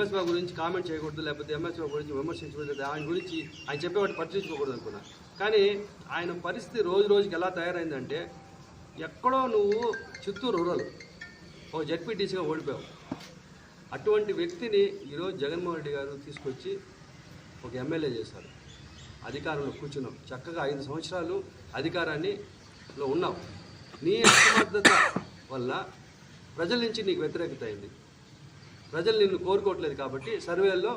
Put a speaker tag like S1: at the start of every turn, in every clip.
S1: MS బాబు గురించి comment చేయకూడదు లేకపోతే ఎంఎస్ బాబు గురించి విమర్శించకూడదు. ఆయన గురించి ఆయన చెప్పేవాటి పట్టించుకోకూడదు అనుకున్నా. కానీ ఆయన పరిస్థితి రోజు రోజుకి ఎలా తయారైందంటే ఎక్కడో నువ్వు చిత్తూరు రూరల్ ఓ జడ్పీటీసీగా ఓడిపోయావు. అటువంటి వ్యక్తిని ఈరోజు జగన్మోహన్ రెడ్డి గారు తీసుకొచ్చి ఒక ఎమ్మెల్యే చేశారు. అధికారంలో కూర్చున్నాం చక్కగా ఐదు సంవత్సరాలు అధికారాన్ని లో ఉన్నావు. నీ అసమర్థత వల్ల ప్రజల నుంచి నీకు వ్యతిరేకత అయింది. ప్రజలు నిన్ను కోరుకోవట్లేదు కాబట్టి సర్వేల్లో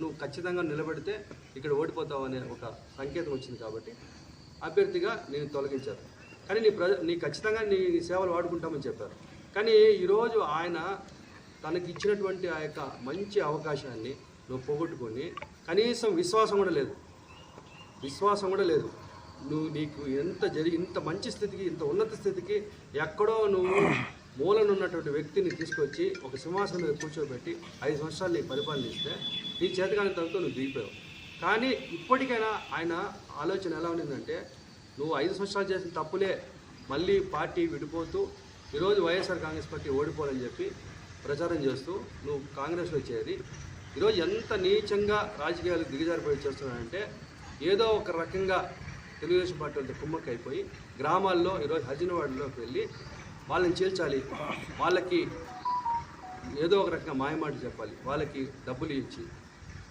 S1: నువ్వు ఖచ్చితంగా నిలబడితే ఇక్కడ ఓడిపోతావు అనే ఒక సంకేతం వచ్చింది కాబట్టి అభ్యర్థిగా నేను తొలగించారు కానీ నీ ప్రజ నీ ఖచ్చితంగా నీ సేవలు వాడుకుంటామని చెప్పారు. కానీ ఈరోజు ఆయన తనకి ఇచ్చినటువంటి ఆ యొక్క మంచి అవకాశాన్ని నువ్వు పోగొట్టుకొని కనీసం విశ్వాసం కూడా లేదు. విశ్వాసం కూడా లేదు. నువ్వు నీకు ఎంత జరిగి ఇంత మంచి స్థితికి ఇంత ఉన్నత స్థితికి ఎక్కడో నువ్వు మూలన ఉన్నటువంటి వ్యక్తిని తీసుకొచ్చి ఒక సింహాసనం మీద కూర్చోబెట్టి ఐదు సంవత్సరాలు నీకు పరిపాలనిస్తే నీ చేతకాని తనతో నువ్వు దిగిపోయావు. కానీ ఇప్పటికైనా ఆయన ఆలోచన ఎలా ఉండిందంటే నువ్వు ఐదు సంవత్సరాలు చేసిన తప్పులే మళ్ళీ పార్టీ విడిపోతూ ఈరోజు వైఎస్ఆర్ కాంగ్రెస్ పార్టీ ఓడిపోవాలని చెప్పి ప్రచారం చేస్తూ నువ్వు కాంగ్రెస్లో చేరి ఈరోజు ఎంత నీచంగా రాజకీయాలు దిగజారిపోయి చేస్తున్నాడంటే ఏదో ఒక రకంగా తెలుగుదేశం పార్టీ వాళ్ళతో కుమ్మక్కైపోయి గ్రామాల్లో ఈరోజు హజినవాడలోకి వెళ్ళి వాళ్ళని చేర్చాలి. వాళ్ళకి ఏదో ఒక రకంగా మాయమాట చెప్పాలి. వాళ్ళకి డబ్బులు ఇచ్చి.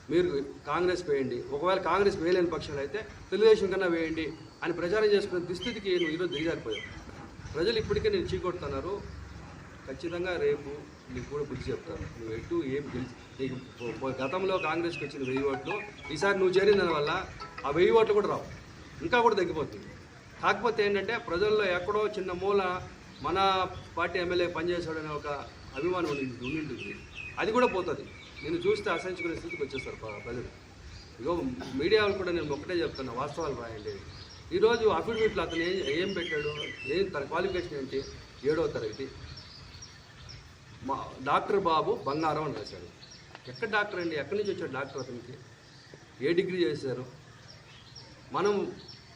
S1: మీరు కాంగ్రెస్ వేయండి. ఒకవేళ కాంగ్రెస్ వేయలేని పక్షాలు అయితే తెలుగుదేశం కన్నా వేయండి అని ప్రచారం చేసుకునే దుస్థితికి నువ్వు ఈరోజు దిగజారిపోయావు. ప్రజలు ఇప్పటికే నేను చీకొడుతున్నారు. ఖచ్చితంగా రేపు నీకు కూడా బుద్ధి చెప్తాను నువ్వు ఎటు ఏం గెలిచి నీకు గతంలో కాంగ్రెస్కి వచ్చిన వెయ్యి ఓట్లు ఈసారి నువ్వు చేరిన దానివల్ల ఆ వెయ్యి ఓట్లు కూడా రావు. ఇంకా కూడా తగ్గిపోతుంది. కాకపోతే ఏంటంటే ప్రజల్లో ఎక్కడో చిన్న మూల మన పార్టీ ఎమ్మెల్యే పనిచేశాడనే ఒక అభిమానం ఉండింటుంది. అది కూడా పోతుంది. నేను చూస్తే అసహించుకునే స్థితికి వచ్చేస్తారు ప్రజలు. ఇగో మీడియా వాళ్ళు కూడా నేను ఒకటే చెప్తున్నా వాస్తవాలు రాయండి. ఈరోజు అఫిడవిట్లు అతను ఏం ఏం పెట్టాడు? ఏం తన క్వాలిఫికేషన్ ఏంటి? ఏడవ తరగతి. మా డాక్టర్ బాబు బంగారం అని రాశాడు. ఎక్కడ డాక్టర్ అండి? ఎక్కడి నుంచి వచ్చాడు డాక్టర్ అతనికి? ఏ డిగ్రీ చేశారు? మనం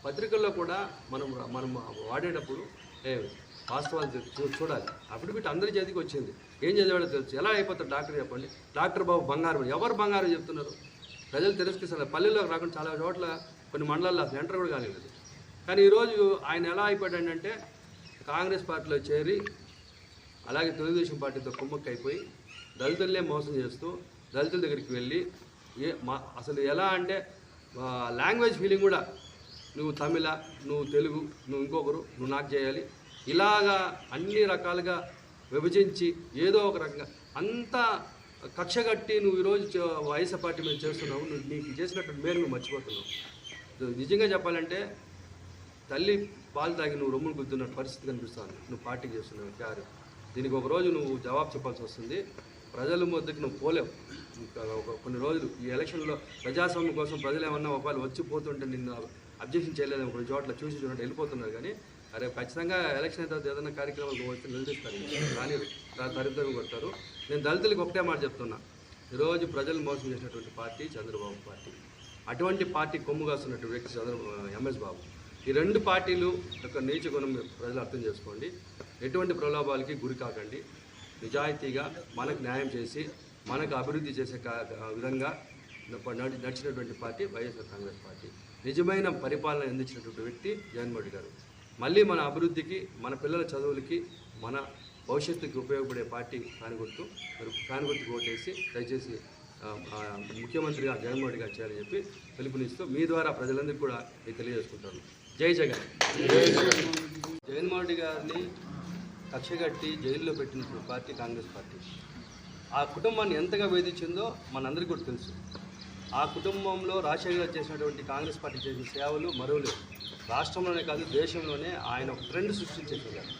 S1: పత్రికల్లో కూడా మనం మనం వాడేటప్పుడు ఏ వాస్తవాలు చూ- చూ- చూడాలి. అఫిడవిట్ అందరి చేతికి వచ్చింది. ఏం చదివాడో తెలుసు. ఎలా అయిపోతారు డాక్టర్ చెప్పండి. డాక్టర్ బాబు బంగారం ఎవరు బంగారం చెప్తున్నారు? ప్రజలు తిరస్కరిస్తున్నారు పల్లెల్లోకి రాకుండా చాలా చోట్ల కొన్ని మండలాల్లో అసలు ఎంటర్ కూడా కాలేదు. కానీ ఈరోజు ఆయన ఎలా అయిపోయాడంటే కాంగ్రెస్ పార్టీలో చేరి అలాగే తెలుగుదేశం పార్టీతో కుమ్మక్క అయిపోయి దళితులనే మోసం చేస్తూ దళితుల దగ్గరికి వెళ్ళి ఏ మా అసలు ఎలా అంటే లాంగ్వేజ్ ఫీలింగ్ కూడా నువ్వు తమిళ నువ్వు తెలుగు నువ్వు ఇంకొకరు నువ్వు నాకు చేయాలి. ఇలాగా అన్ని రకాలుగా విభజించి ఏదో ఒక రకంగా అంతా కక్ష కట్టి నువ్వు ఈరోజు వయసు పార్టీ మీద చేస్తున్నావు నువ్వు నీకు చేసినటువంటి మేలు నువ్వు మర్చిపోతున్నావు. నిజంగా చెప్పాలంటే తల్లి పాలు తాగి నువ్వు రొమ్ములు గుద్దున్న పరిస్థితి కనిపిస్తుంది. నువ్వు పార్టీ చేస్తున్నావు క్యారు దీనికి ఒక రోజు నువ్వు జవాబు చెప్పాల్సి వస్తుంది. ప్రజల మధ్యకి నువ్వు పోలేవు. ఒక కొన్ని రోజులు ఈ ఎలక్షన్లో ప్రజాస్వామ్యం కోసం ప్రజలు ఏమన్నా ఒకవేళ వచ్చి పోతుంటే నిన్ను అబ్జెక్షన్ చేయలేదు కొన్ని చోట్ల చూసి చూడండి వెళ్ళిపోతున్నారు కానీ అరే ఖచ్చితంగా ఎలక్షన్ అయిన తర్వాత ఏదైనా కార్యక్రమాలు వస్తే నిలదీస్తారు. కానీ దరిద్రం కొడతారు. నేను దళితులకు ఒకటే మాట చెప్తున్నా. ఈరోజు ప్రజలు మోసం చేసినటువంటి పార్టీ చంద్రబాబు పార్టీ. అటువంటి పార్టీ కొమ్ము కాస్తున్నటువంటి వ్యక్తి చంద్ర ఎంఎస్ బాబు. ఈ రెండు పార్టీలు యొక్క నీచ గుణం ప్రజలు అర్థం చేసుకోండి. ఎటువంటి ప్రలోభాలకి గురి కాకండి. నిజాయితీగా మనకు న్యాయం చేసి మనకు అభివృద్ధి చేసే విధంగా నడిచినటువంటి పార్టీ వైఎస్ఆర్ కాంగ్రెస్ పార్టీ. నిజమైన పరిపాలన అందించినటువంటి వ్యక్తి జగన్మోహన్ గారు. మళ్ళీ మన అభివృద్ధికి మన పిల్లల చదువులకి మన భవిష్యత్తుకి ఉపయోగపడే పార్టీ ఫ్యాన్ గుర్తు మీరు ఫ్యాన్ గుర్తుకు ఓటేసి దయచేసి ముఖ్యమంత్రిగా జగన్మోహన్ రెడ్డి గారు చేయాలని చెప్పి పిలుపునిస్తూ మీ ద్వారా ప్రజలందరికీ కూడా నేను తెలియజేసుకుంటాను జై జగన్. జగన్మోహన్ రెడ్డి గారిని కక్షగట్టి జైల్లో పెట్టిన పార్టీ కాంగ్రెస్ పార్టీ. ఆ కుటుంబాన్ని ఎంతగా వేధించిందో మనందరికీ కూడా తెలుసు. ఆ కుటుంబంలో రాజశేఖర్ గారు చేసినటువంటి కాంగ్రెస్ పార్టీ చేసిన సేవలు మరువులు. రాష్ట్రంలోనే కాదు దేశంలోనే ఆయన ఒక ట్రెండ్ సృష్టించేసారు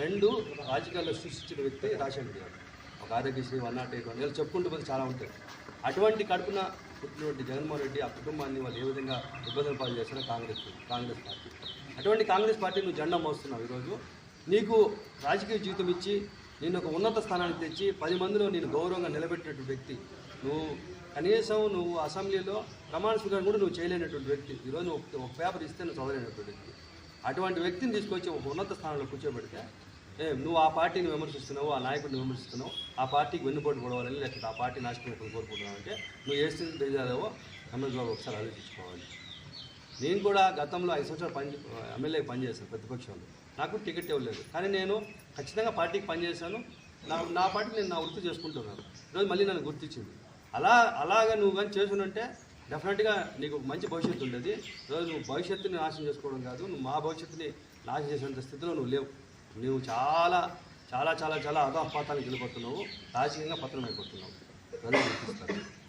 S1: రెండు రాజకీయాల్లో సృష్టించిన వ్యక్తి రాజశేఖర్ గారు. ఒక Aarogyasri one nought eight one ఇలా చెప్పుకుంటూ పోతే చాలా ఉంటాయి. అటువంటి కడుపున పుట్టినటువంటి జగన్మోహన్ రెడ్డి ఆ కుటుంబాన్ని వాళ్ళు ఏ విధంగా ఇబ్బందులు పాలు చేస్తారో కాంగ్రెస్ కాంగ్రెస్ పార్టీ. అటువంటి కాంగ్రెస్ పార్టీ నువ్వు జెండా మోస్తున్నావు ఈరోజు. నీకు రాజకీయ జీవితం ఇచ్చి నేను ఒక ఉన్నత స్థానానికి తెచ్చి పది మందిలో నేను గౌరవంగా నిలబెట్టినటువంటి వ్యక్తి నువ్వు కనీసం నువ్వు అసెంబ్లీలో ప్రమాణ స్వీకారం కూడా నువ్వు చేయలేనటువంటి వ్యక్తి. ఈరోజు నువ్వు ఒక- పేపర్ ఇస్తే నువ్వు చదవలేనటువంటి వ్యక్తి. అటువంటి వ్యక్తిని తీసుకొచ్చి ఒక ఉన్నత స్థానంలో కూర్చోబెడితే ఏ నువ్వు ఆ పార్టీని విమర్శిస్తున్నావు ఆ నాయకుడిని విమర్శిస్తున్నావు ఆ పార్టీకి వెన్నుపోటు గొడవాలని లేకపోతే ఆ పార్టీ నాశనం కోరుకుంటున్నావు అంటే నువ్వు ఏ స్థితి దిగజారావో రమేష్ బాబు ఒకసారి ఆలోచించుకోవాలి. నేను కూడా గతంలో ఐదు సంవత్సరాలు పని ఎమ్మెల్యే పనిచేశాను ప్రతిపక్షంలో. నాకు టికెట్ ఇవ్వలేదు. కానీ నేను ఖచ్చితంగా పార్టీకి పనిచేశాను. నా నా పార్టీ నేను నా వృత్తి చేసుకుంటున్నాను. ఈరోజు మళ్ళీ నన్ను గుర్తించింది. అలా అలాగ నువ్వు కానీ చేసుకున్నట్టే డెఫినెట్గా నీకు మంచి భవిష్యత్తు ఉండేది. ఈరోజు నువ్వు భవిష్యత్తుని నాశనం చేసుకోవడం కాదు నువ్వు మా భవిష్యత్తుని నాశనం చేసినంత స్థితిలో నువ్వు లేవు. నువ్వు చాలా చాలా చాలా చాలా అధపాతానికి వెళ్ళిపోతున్నావు. రాజకీయంగా పత్రం అయిపోతున్నావు ప్రజలు